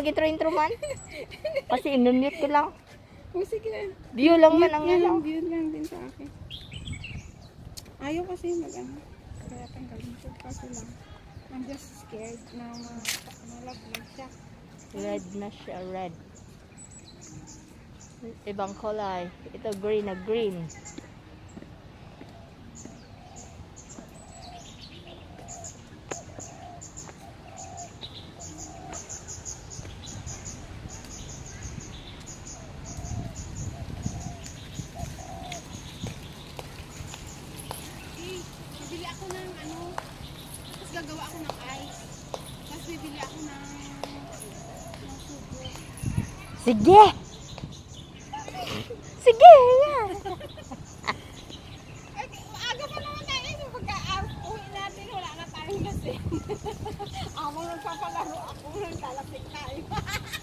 mag-intro-intro man. Kasi inunmute ko lang. Sige. View lang man ang Yan, ano. yun lang din sa akin. Ayaw kasi mag ano. Kaya tanggalin siya. Kaso lang. I'm just scared na ma- malaglag siya. Red na siya, red. Ibang kulay. Ito green na green. Eh, bibili ako ng ano. Tapos gagawa ako ng ice. Tapos bibili ako ng ng sugo. Sige! Sige! Eh, aga pa naman tayo. Eh, pagka uh, uwi natin, wala na tayong kasi. ako nagpapalaro ako. Naglalapit tayo.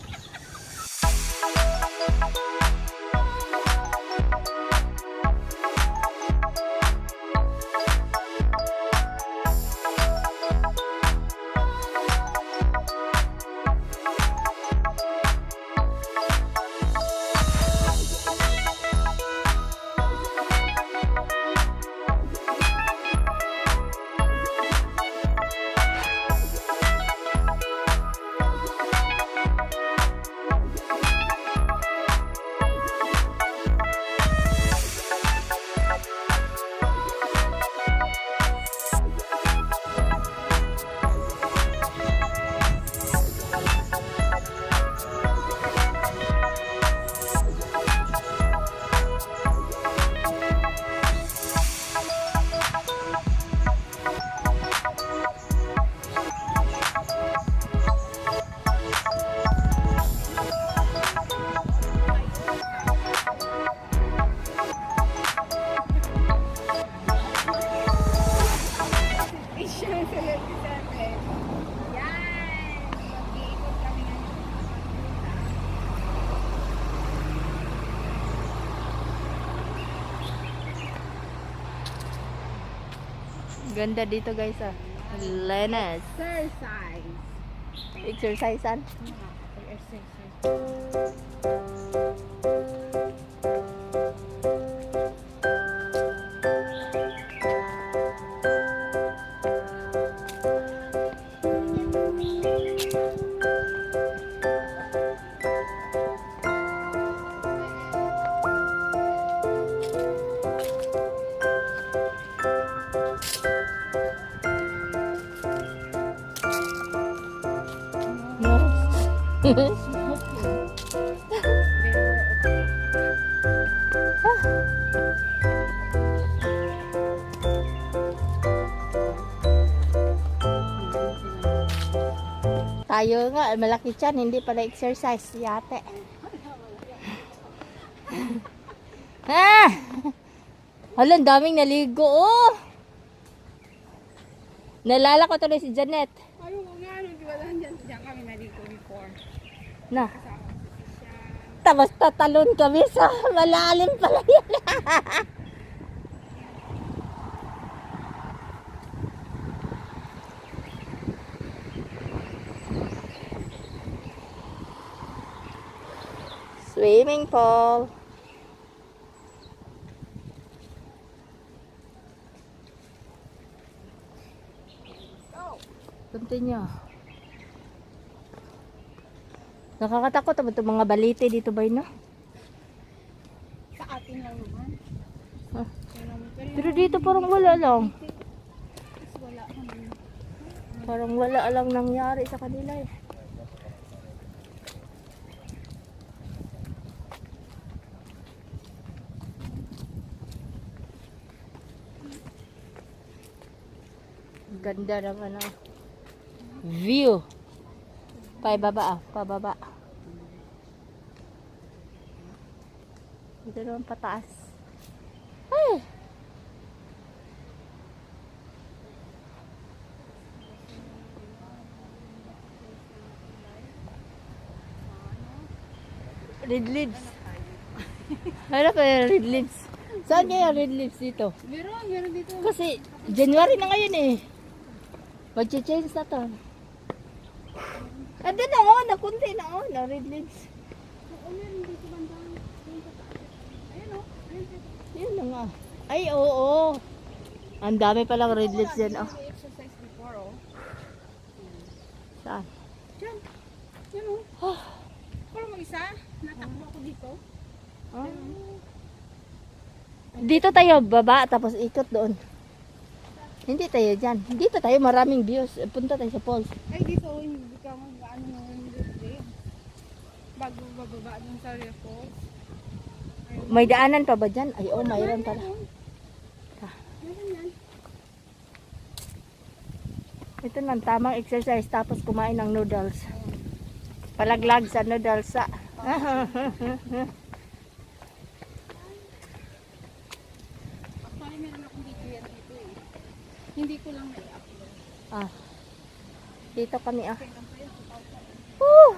Ganda dito guys ah. Lenas. Exercise. Exercisean. Exercise. Tayo nga, malaki tiyan, hindi pala exercise yate. ah! Hala, daming naligo, oh! Nalala ko tuloy si Janet. Ayaw ko nga, di ba lang dyan, dyan kami naligo before. Na, si tapos tatalon kami sa malalim pala yun. Swimming pool. Continue. Nakakatakot naman itong mga balite dito ba no? Sa atin lang naman. Pero dito parang wala lang. Parang wala lang nangyari sa kanila eh. Ganda ng ano. View. Paibaba ah, pababa. Dito naman pataas. Ay! Red leaves. Ano pa yung red leaves? Saan kaya red leaves dito? Meron, meron dito. Kasi January na ngayon eh. Mag-change na to. Ando na oh, nakunti na oh, na red taas. Yun na nga. Ay, oo. Ang dami palang red lips dyan oh. oh. Saan? Diyan. Yan o. Oh. Pero mo isa, natakbo ako dito. Ah. Dito tayo baba tapos ikot doon. Hindi tayo dyan. Dito tayo maraming views. Punta tayo sa falls. Ay, dito, hindi ka mag-ano na yung Bago bababa dun sa Falls. May daanan pa ba dyan? Ay, oh, mayroon pala. Ah. Ito lang, tamang exercise tapos kumain ng noodles. Palaglag sa noodles sa... Actually, meron akong video yan dito eh. Hindi ko lang na-upload. ah. Dito kami ah. Kailan pa yun? 2000. Woo!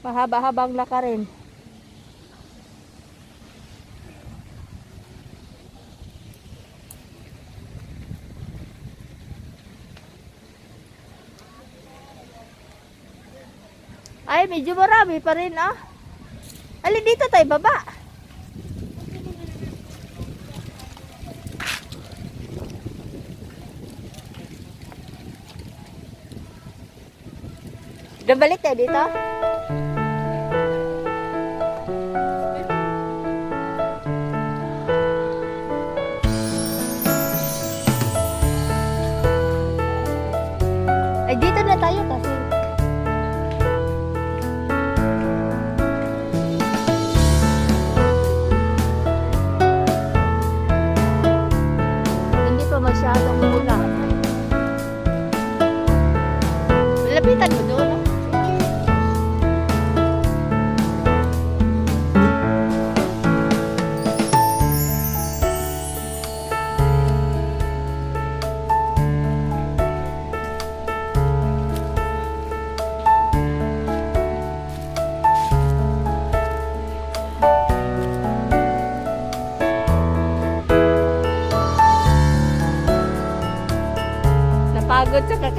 Mahaba-habang lakarin. Ay, medyo marami pa rin ah. Ali, dito tayo baba. Doon balik tayo dito?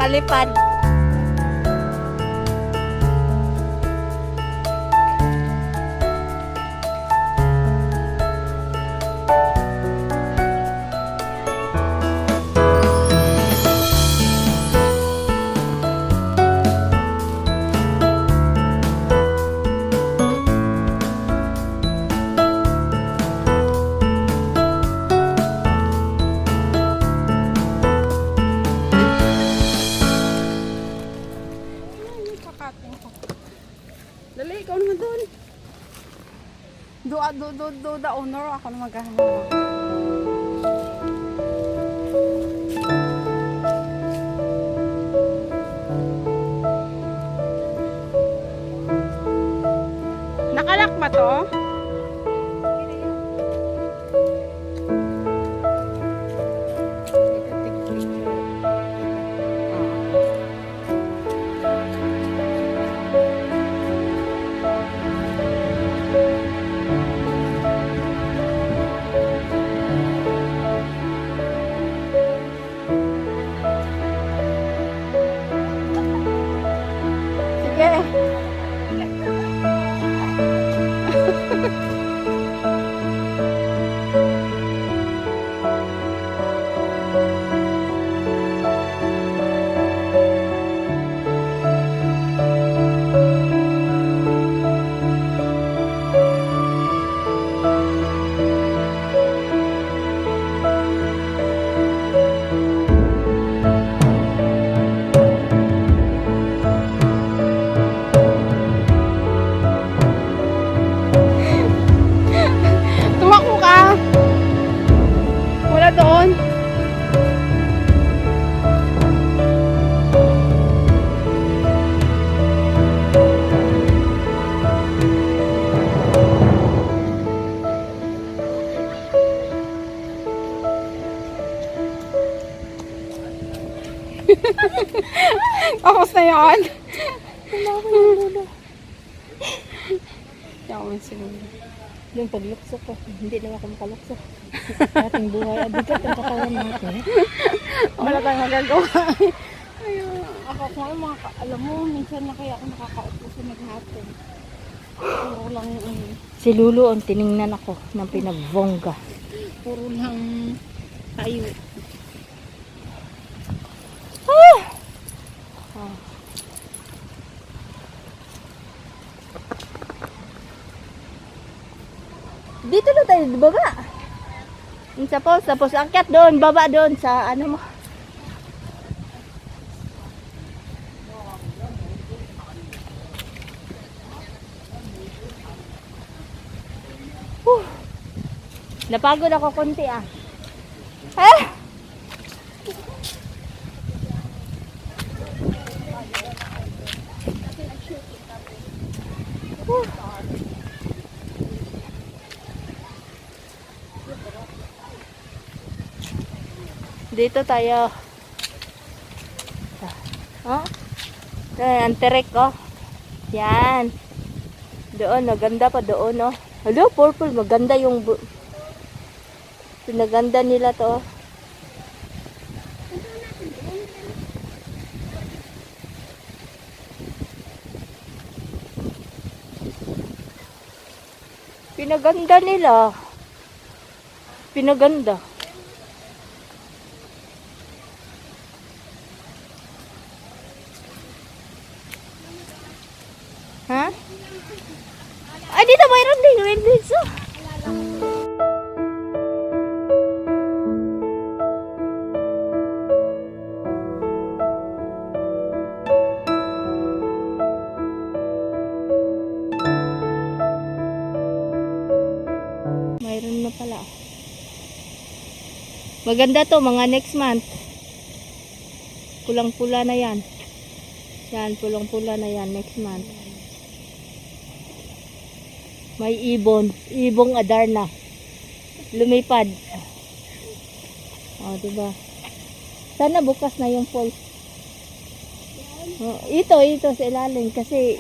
Napagod sa Do, do, do, do, the owner, ako na maghahanap. Nakalak ba to? Tapos na yan. Yaw man siguro. Yung paglukso ko, hindi na ako makalukso. Ating buhay, abigat ang katawan natin. Wala tayong magagawa. Ayun. ako kung ano mga, ka- alam mo, minsan na kaya ako nakakaupo sa maghapon. Puro lang, ano, Si Lulu ang tiningnan ako ng pinagvongga. puro lang tayo. Dito na tayo, di ba nga? Yung Tapos, tapos akyat doon, baba doon sa ano mo. Napagod ako konti ah. Ah! Dito tayo. Oh? Ay, anterek, oh. Yan. Doon, maganda pa doon, oh. Hello, purple. Maganda yung... Pinaganda nila to. oh. Pinaganda nila. Pinaganda. Ay, dito mayroon din. Mayroon dito. Mayroon na pala. Maganda to, mga next month. Pulang-pula na yan. Yan, pulang-pula na yan next month. May ibon. Ibong Adarna. Lumipad. O, diba? Sana bukas na yung falls. Oh, ito, ito sa ilalim kasi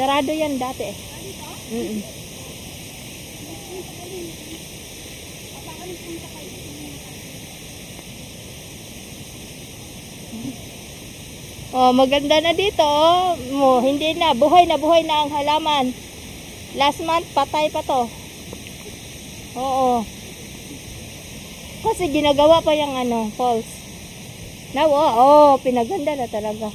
sarado yan dati eh. Mm-mm. Oh, maganda na dito. Oh. Mo, hindi na buhay na buhay na ang halaman. Last month patay pa to. Oo. Kasi ginagawa pa yung ano, falls. Now, oh, oh, pinaganda na talaga.